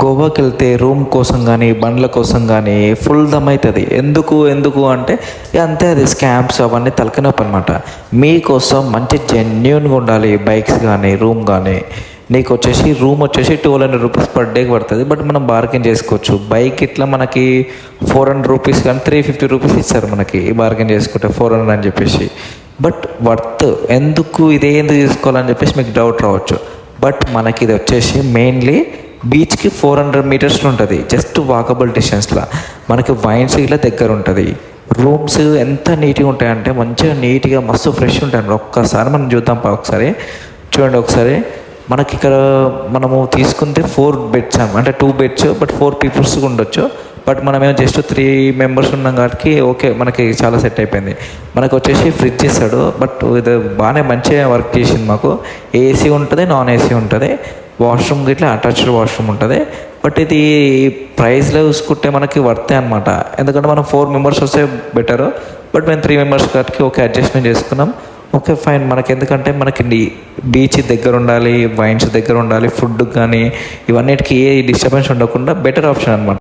గోవాకి వెళ్తే రూమ్ కోసం కానీ బండ్ల కోసం కానీ ఫుల్ దమ్ అవుతుంది ఎందుకు ఎందుకు అంటే అంతే అది స్కామ్స్ అవన్నీ తలకనొప్పి అనమాట మీకోసం మంచి జెన్యున్గా ఉండాలి బైక్స్ కానీ రూమ్ కానీ నీకు వచ్చేసి రూమ్ వచ్చేసి టూ హండ్రెడ్ రూపీస్ పర్ డేకి పడుతుంది. బట్ మనం బార్గెన్ చేసుకోవచ్చు. బైక్ ఇట్లా మనకి ఫోర్ హండ్రెడ్ రూపీస్ కానీ త్రీ ఫిఫ్టీ రూపీస్ ఇస్తారు మనకి బార్గెన్ చేసుకుంటే ఫోర్ హండ్రెడ్ అని చెప్పేసి. బట్ వర్త్ ఎందుకు ఇదే ఎందుకు తీసుకోవాలని చెప్పేసి మీకు డౌట్ రావచ్చు. బట్ మనకి ఇది వచ్చేసి మెయిన్లీ బీచ్కి ఫోర్ హండ్రెడ్ మీటర్స్ ఉంటుంది. జస్ట్ వాకబుల్ డిస్టెన్స్లో మనకి వైన్స్ ఇలా దగ్గర ఉంటుంది. రూమ్స్ ఎంత నీట్గా ఉంటాయంటే మంచిగా నీట్గా మస్తు ఫ్రెష్ ఉంటాయి. ఒక్కసారి మనం చూద్దాం పా ఒకసారి. చూడండి ఒకసారి. మనకి ఇక్కడ మనము తీసుకుంటే ఫోర్ బెడ్స్ అంటే two beds but four peoples ఉండొచ్చు. బట్ మనమేమో జస్ట్ త్రీ మెంబర్స్ ఉన్నాం కాబట్టి ఓకే మనకి చాలా సెట్ అయిపోయింది. మనకు వచ్చేసి ఫ్రిడ్జ్ ఇస్తాడు. బట్ ఇది బాగానే మంచిగా వర్క్ చేసింది మాకు. ఏసీ ఉంటుంది నాన్ ఏసీ ఉంటుంది. వాష్రూమ్ గిట్లా అటాచ్డ్ వాష్రూమ్ ఉంటుంది. బట్ ఇది ప్రైస్లో చూసుకుంటే మనకి వర్తే అనమాట ఎందుకంటే మనం ఫోర్ మెంబర్స్ వస్తే బెటర్ బట్ మేము త్రీ మెంబర్స్ కాబట్టి ఓకే అడ్జస్ట్మెంట్ చేసుకున్నాం. ఓకే ఫైన్ మనకి ఎందుకంటే మనకి బీచ్ దగ్గర ఉండాలి వైన్స్ దగ్గర ఉండాలి ఫుడ్ కానీ ఇవన్నిటికీ ఏ డిస్టర్బెన్స్ ఉండకుండా బెటర్ ఆప్షన్ అనమాట